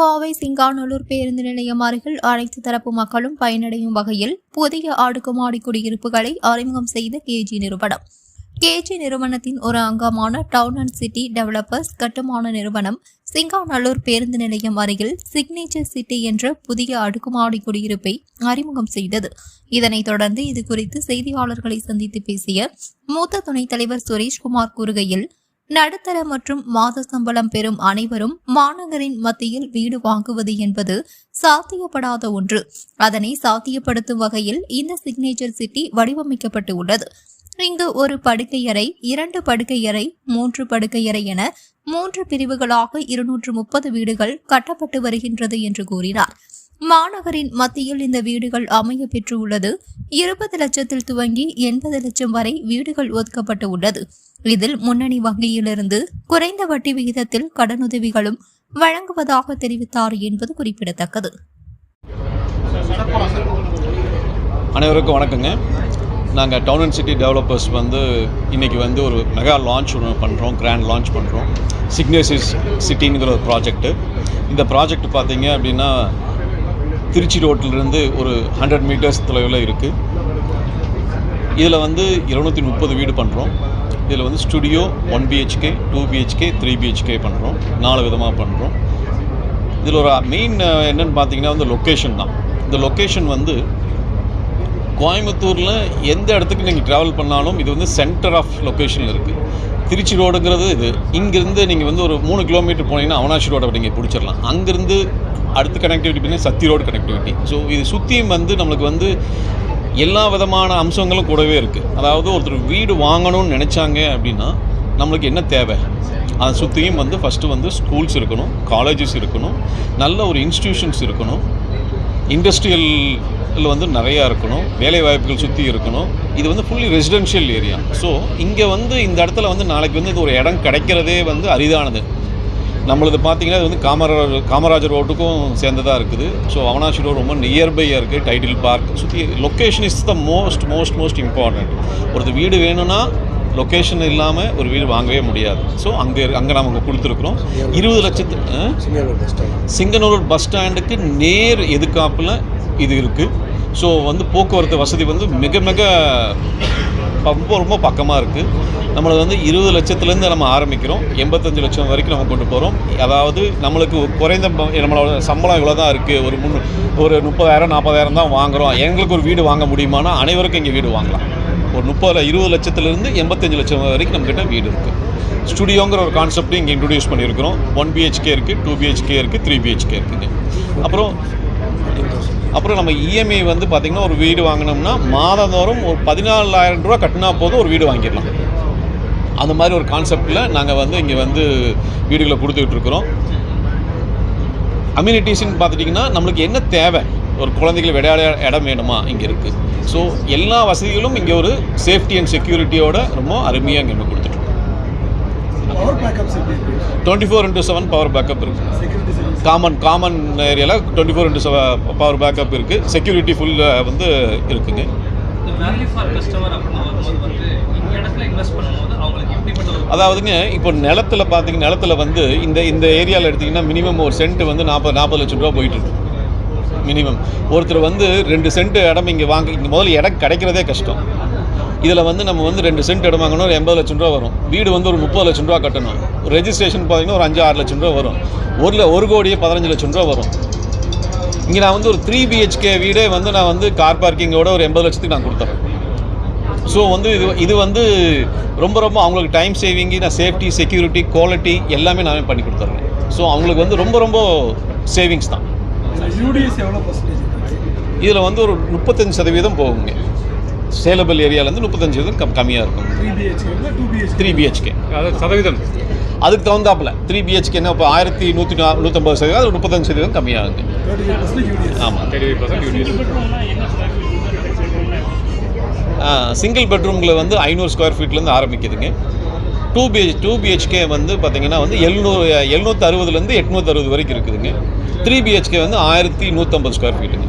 கோவை சிங்காநல்லூர் பேருந்து நிலையம் அருகில் அனைத்து தரப்பு மக்களும் பயனடையும் வகையில் புதிய அடுக்குமாடி குடியிருப்புகளை அறிமுகம் செய்த கேஜி நிறுவனம். கேஜி நிறுவனத்தின் ஒரு அங்கமான டவுன் அண்ட் சிட்டி டெவலப்பர்ஸ் கட்டுமான நிறுவனம் சிங்காநல்லூர் பேருந்து நிலையம் அருகில் சிக்னேச்சர் சிட்டி என்ற புதிய அடுக்குமாடி குடியிருப்பை அறிமுகம் செய்தது. இதனைத் தொடர்ந்து இது குறித்து செய்தியாளர்களை சந்தித்து பேசிய மூத்த துணைத் தலைவர் சுரேஷ்குமார் கூறுகையில் நடுத்தர மற்றும் மாத சம்பளம் பெறும் அனைவரும் மாநகரின் மத்தியில் வீடு வாங்குவது என்பது சாத்தியப்படாத ஒன்று. அதனை சாத்தியப்படுத்தும் வகையில் இந்த சிக்னேச்சர் சிட்டி வடிவமைக்கப்பட்டு உள்ளது இங்கு ஒரு படுக்கையறை இரண்டு படுக்கையறை மூன்று படுக்கையறை என மூன்று பிரிவுகளாக இருநூற்று முப்பது வீடுகள் கட்டப்பட்டு வருகின்றது என்று கூறினார். மாநகரின் மத்தியில் இந்த வீடுகள் அமைய பெற்றுள்ளது. இருபது லட்சத்தில் துவங்கி எண்பது லட்சம் வரை வீடுகள் ஒதுக்கப்பட்டு உள்ளது இதில் முன்னணி வங்கியிலிருந்து குறைந்த வட்டி விகிதத்தில் கடனுதவிகளும் வழங்குவதாக தெரிவித்தார் என்பது குறிப்பிடத்தக்கது. அனைவருக்கும் வணக்கங்க. நாங்கள் டவுன் அண்ட் சிட்டி டெவலப்பர்ஸ் வந்து இன்றைக்கி வந்து ஒரு மெகா லான்ச் ஒன்று பண்ணுறோம் கிராண்ட் லான்ச் பண்ணுறோம் சிக்னேசிஸ் சிட்டிங்கிற ஒரு ப்ராஜெக்ட்டு இந்த ப்ராஜெக்ட் பார்த்தீங்க அப்படின்னா திருச்சி ரோட்டிலிருந்து ஒரு ஹண்ட்ரட் மீட்டர்ஸ் தொலைவில் இருக்குது இதில் வந்து இருநூற்றி முப்பது வீடு பண்ணுறோம் இதில் வந்து studio one BHK two BHK three BHK பண்ணுறோம் நாலு விதமாக பண்ணுறோம் இதில் ஒரு மெயின் என்னென்னு பார்த்தீங்கன்னா வந்து லொக்கேஷன் தான். இந்த லொக்கேஷன் வந்து கோயம்புத்தூரில் எந்த இடத்துக்கு நீங்கள் ட்ராவல் பண்ணாலும் இது வந்து சென்டர் ஆஃப் லொக்கேஷனில் இருக்குது திருச்சி ரோடுங்கிறது இது. இங்கேருந்து நீங்கள் வந்து ஒரு மூணு கிலோமீட்டர் போனீங்கன்னா அவனாசி ரோடை நீங்கள் பிடிச்சிடலாம். அங்கேருந்து அடுத்த கனெக்டிவிட்டி பண்ணி சத்தி ரோடு கனெக்டிவிட்டி ஸோ இது சுற்றியும் வந்து நம்மளுக்கு வந்து எல்லா விதமான அம்சங்களும் கூடவே இருக்குது அதாவது ஒருத்தர் வீடு வாங்கணும்னு நினச்சாங்க அப்படின்னா நம்மளுக்கு என்ன தேவை? அதை சுற்றியும் வந்து ஃபஸ்ட்டு வந்து ஸ்கூல்ஸ் இருக்கணும் காலேஜஸ் இருக்கணும் நல்ல ஒரு இன்ஸ்டிடியூஷன்ஸ் இருக்கணும் இண்டஸ்ட்ரியல் வந்து நிறையா இருக்கணும் வேலை வாய்ப்புகள் சுற்றி இருக்கணும். இது வந்து ஃபுல்லி ரெசிடென்ஷியல் ஏரியா ஸோ இங்கே வந்து இந்த இடத்துல வந்து நாளைக்கு வந்து இது ஒரு இடம் கிடைக்கிறதே வந்து அரிதானது. நம்மளது பார்த்தீங்கன்னா இது வந்து காமராஜர் காமராஜர் ரோட்டுக்கும் சேர்ந்ததாக இருக்குது. ஸோ அவனாசி ரோடு ரொம்ப நியர்பையாக இருக்குது டைட்டில் பார்க் சுற்றி location is the most most most important ஒருத்தர் வீடு வேணும்னா லொக்கேஷன் இல்லாமல் ஒரு வீடு வாங்கவே முடியாது. ஸோ அங்கே அங்கே நம்ம கொடுத்துருக்குறோம். இருபது லட்சத்து சிங்கனூர் பஸ் ஸ்டாண்டுக்கு நேர் எதுக்காப்பில் இது இருக்குது ஸோ வந்து போக்குவரத்து வசதி வந்து மிக மிக ரொம்ப ரொம்ப பக்கமாக இருக்குது நம்மளது வந்து இருபது லட்சத்துலேருந்து நம்ம ஆரம்பிக்கிறோம். எண்பத்தஞ்சு லட்சம் வரைக்கும் நம்ம கொண்டு போகிறோம் அதாவது நம்மளுக்கு குறைந்த நம்மளோட சம்பளம் இவ்வளோ தான் இருக்குது ஒரு முன் ஒரு முப்பதாயிரம் நாற்பதாயிரம் தான் வாங்குகிறோம் எங்களுக்கு ஒரு வீடு வாங்க முடியுமானா அனைவருக்கும் இங்கே வீடு வாங்கலாம். ஒரு முப்பது இருபது லட்சத்துலேருந்து எண்பத்தஞ்சு லட்சம் வரைக்கும் நம்மக்கிட்ட வீடு இருக்குது ஸ்டுடியோங்கிற ஒரு கான்செப்ட்டையும் இங்கே இன்ட்ரடியூஸ் பண்ணியிருக்கிறோம். ஒன் பிஹெச்கே இருக்குது டூ பிஹெச்கே இருக்குது த்ரீ பிஹெச்கே இருக்குதுங்க அப்புறம் அப்புறம் நம்ம இஎம்ஐ வந்து பார்த்திங்கன்னா ஒரு வீடு வாங்கினோம்னா மாதந்தோறும் ஒரு பதினாலாயிரம் ரூபா கட்டினா போதும் ஒரு வீடு வாங்கிடலாம். அந்த மாதிரி ஒரு கான்செப்டில் நாங்கள் வந்து இங்கே வந்து வீடுகளை கொடுத்துக்கிட்டு இருக்கிறோம். அம்யூனிட்டிஸ்ன்னு பார்த்துட்டிங்கன்னா நம்மளுக்கு என்ன தேவை? ஒரு குழந்தைகள் விளையாட இடம் வேணுமா? இங்கே இருக்குது ஸோ எல்லா வசதிகளும் இங்கே ஒரு சேஃப்டி அண்ட் செக்யூரிட்டியோட ரொம்ப அருமையாக இங்கே இருக்கு? Twenty four into seven power backup இருக்குது காமன் காமன் ஏரியாவில் twenty four into power backup இருக்குது செக்யூரிட்டி ஃபுல் வந்து இருக்குங்க. அதாவதுங்க இப்போ நிலத்துல பார்த்தீங்க நிலத்துல வந்து இந்த இந்த ஏரியாவில் எடுத்திங்கன்னா மினிமம் ஒரு சென்ட் வந்து நாற்பது நாற்பது லட்சம் ரூபா போயிட்டு இருக்கு. மினிமம் ஒருத்தர் வந்து ரெண்டு சென்ட் இடம் இங்கே வாங்க இங்கே முதல்ல இடம் கிடைக்கிறதே கஷ்டம். இதில் வந்து நம்ம வந்து ரெண்டு சென்ட் இடம் வாங்கணும் ஒரு எண்பது லட்சம் ரூபா வரும். வீடு வந்து ஒரு முப்பது லட்சம் ரூபா கட்டணும். ரெஜிஸ்ட்ரேஷன் பார்த்தீங்கன்னா ஒரு அஞ்சு ஆறு லட்சம் ரூபா வரும். ஒரு ஒரு கோடியே பதினஞ்சு லட்சம் ரூபா வரும். இங்கே நான் வந்து ஒரு த்ரீ பிஹெச்கே வீடே வந்து நான் வந்து கார் பார்க்கிங்கோட ஒரு எண்பது லட்சத்துக்கு நான் கொடுத்துறேன் ஸோ வந்து இது இது வந்து ரொம்ப ரொம்ப அவங்களுக்கு டைம் சேவிங்கு நான் சேஃப்டி செக்யூரிட்டி குவாலிட்டி எல்லாமே நானே பண்ணி கொடுத்துட்றேன் ஸோ அவங்களுக்கு வந்து ரொம்ப ரொம்ப சேவிங்ஸ் தான். இதில் வந்து ஒரு முப்பத்தஞ்சு சதவீதம் போகுங்க. சேலபிள் ஏரியாலேருந்து முப்பத்தஞ்சு சதவீதம் கம் கம்மியாக இருக்கும். த்ரீ பிஹெச்கே பிஹெச்கே பிஹெச்கே அதாவது சதவீதம். அதுக்கு தகுந்தாப்புல த்ரீ பிஹெச்கேன்னா இப்போ ஆயிரத்தி நூற்றி நா நூற்றம்பது சதவீதம் அது முப்பத்தஞ்சு சதவீதம் பர்சன்ட் யூடிஎஸ் ஆமாம் சிங்கிள் பெட்ரூமில் வந்து ஐநூறு ஸ்கொயர் ஃபீட்லேருந்து ஆரம்பிக்குதுங்க. டூ பிஹெச் டூ பிஹெச்கே வந்து பார்த்தீங்கன்னா வந்து எழுநூறு எழுநூற்றி அறுபதுலேருந்து எட்நூற்றி அறுபது வரைக்கும் இருக்குதுங்க. த்ரீ பிஹெச்கே வந்து ஆயிரத்தி நூற்றம்பது ஸ்கொயர் ஃபீட்டுங்க